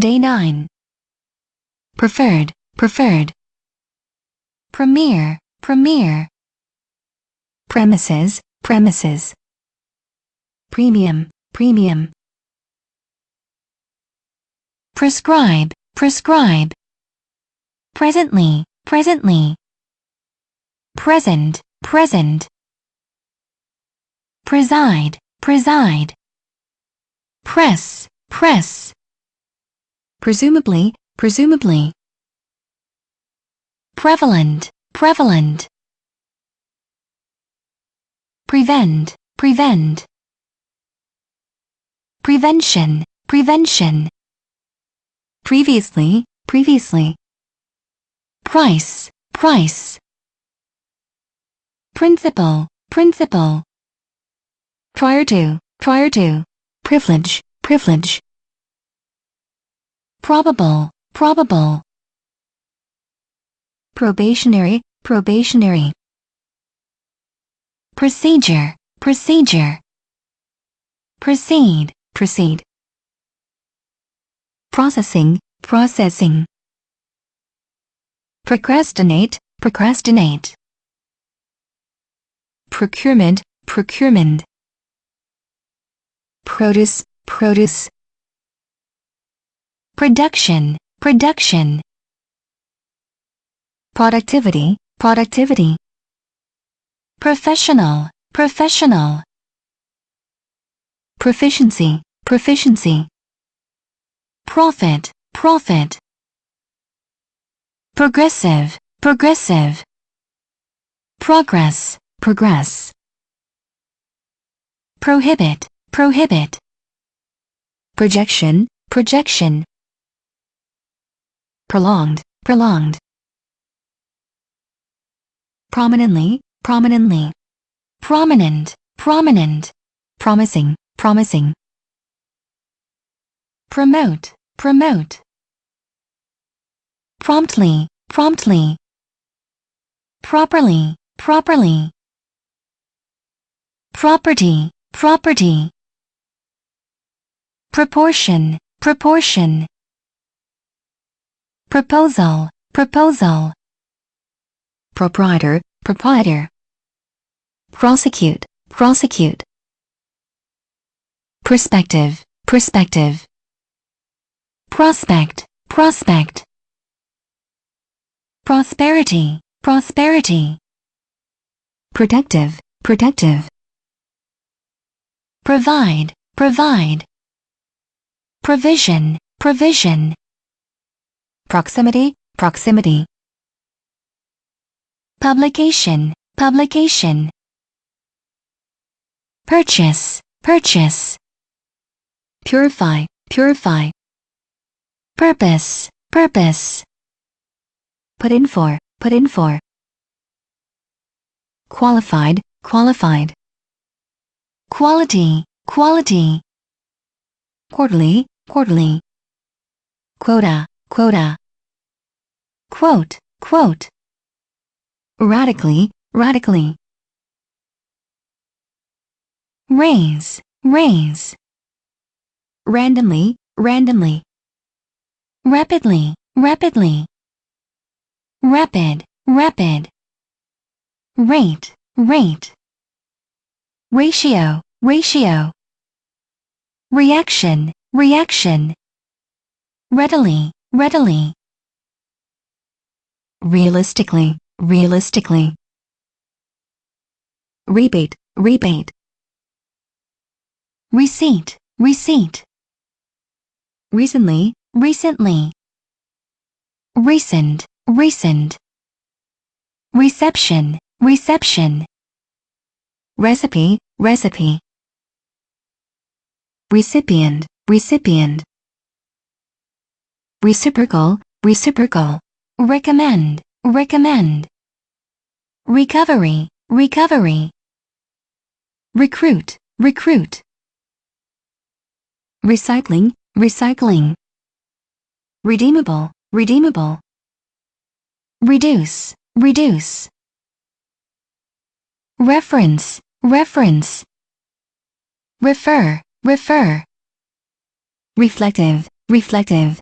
Day 9. Preferred, preferred. Premiere, premiere. Premises, premises. Premium, premium. Prescribe, prescribe. Presently, presently. Present, present. Preside, preside. Press, press. Presumably, presumably. Prevalent, prevalent. Prevent, prevent. Prevention, prevention. Previously, previously. Price, price. Principle, principle. Prior to, prior to. Privilege, privilege. Probable, probable. Probationary, probationary. Procedure, procedure. Proceed, proceed. Processing, processing. Procrastinate, procrastinate. Procurement, procurement. Produce, produce. Production, production. Productivity, productivity. Professional, professional. Proficiency, proficiency. Profit, profit. Progressive, progressive. Progress, progress. Prohibit, prohibit. Projection, projection. Prolonged, prolonged. Prominently, prominently. Prominent, prominent. Promising, promising. Promote, promote. Promptly, promptly. Properly, properly. Property, property. Proportion, proportion. Proposal, proposal. Proprietor, proprietor. Prosecute, prosecute. Perspective, perspective. Prospect, prospect. Prosperity, prosperity. Protective, protective. Provide, provide. Provision, provision. Proximity, proximity. Publication, publication. Purchase, purchase. Purify, purify. Purpose, purpose. Put in for, put in for. Qualified, qualified. Quality, quality. Quarterly, quarterly. Quota, quota. Quote, quote. Radically, radically. Raise, raise. Randomly, randomly. Rapidly, rapidly. Rapid, rapid. Rate, rate. Ratio, ratio. Reaction, reaction. Readily, readily. Realistically, realistically. Rebate, rebate. Receipt, receipt. Recently, recently. Recent, recent. Reception, reception. Recipe, recipe. Recipient, recipient. Reciprocal, reciprocal. Recommend, recommend. Recovery, recovery. Recruit, recruit. Recycling, recycling. Redeemable, redeemable. Reduce, reduce. Reference, reference. Refer, refer. Reflective, reflective.